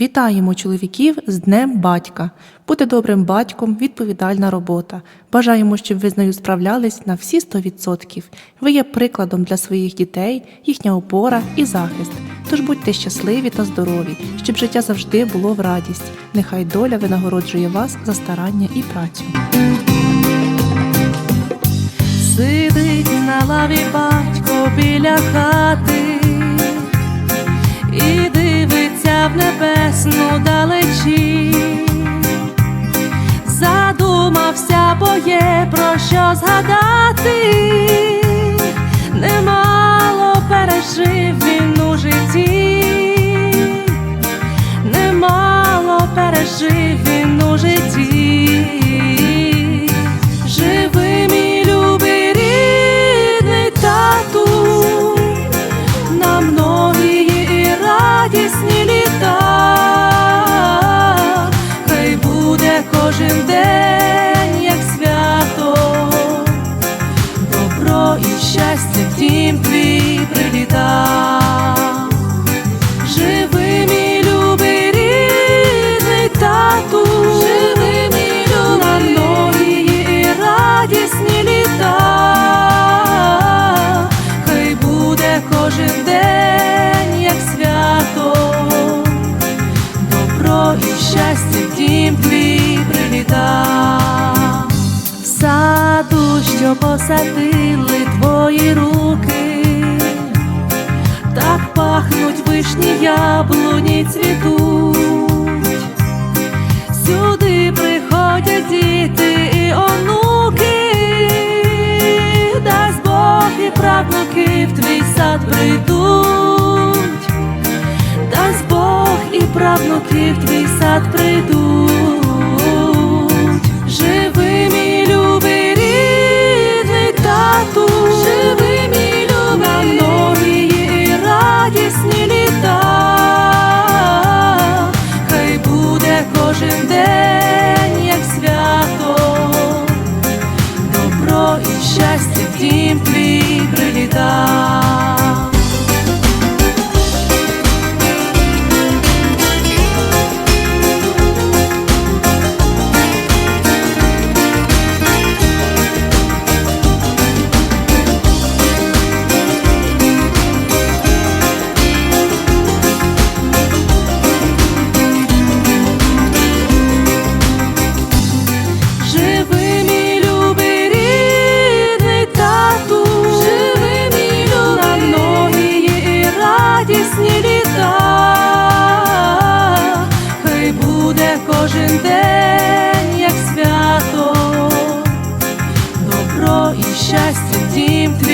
Вітаємо чоловіків з Днем батька. Бути добрим батьком відповідальна робота. Бажаємо, щоб ви з нею справлялись на всі 100%. Ви є прикладом для своїх дітей, їхня опора і захист. Тож будьте щасливі та здорові, щоб життя завжди було в радість. Нехай доля винагороджує вас за старання і працю. Сидить на лаві батько біля хати Є про що згадати, щастя в дім твій приліта. Живи, мій любий рідний тату, живи, мій любий, на многії і радісні літа, хай буде кожен день, як свято, добро і щастя в дім що посадили твої руки так пахнуть вишні яблуні цвітуть. Сюди приходять діти і онуки, дасть Бог і правнуки в твій сад прийдуть, дасть Бог і правнуки в твій сад прийдуть. Щастя дім твій